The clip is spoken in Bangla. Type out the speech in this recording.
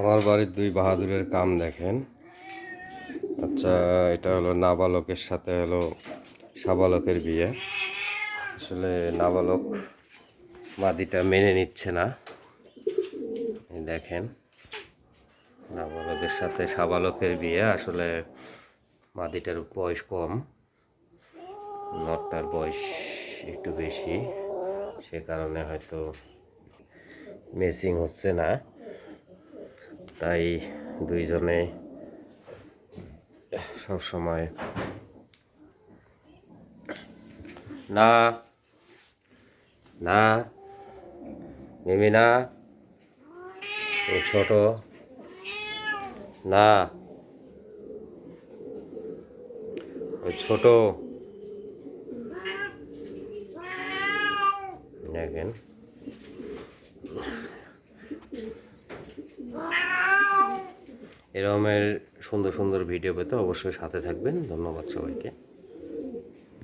আমার বাড়ির দুই বাহাদুরের কাম দেখেন। আচ্ছা এটা হলো নাবালকের সাথে হলো সাবালকের বিয়ে। আসলে নাবালক মাদিটা মেনে নিচ্ছে না। দেখেন, নাবালকের সাথে সাবালকের বিয়ে, আসলে মাদিটার বয়স কম। নটটার বয়স একটু বেশি। সে কারণে হয়তো মেসিং হচ্ছে না। তাই দুইজনে সব সময় না না মিমি না ও ছোট না ও ছোট। দেখেন। এরকমের সুন্দর সুন্দর ভিডিও পেতে অবশ্যই সাথে থাকবেন। ধন্যবাদ সবাইকে।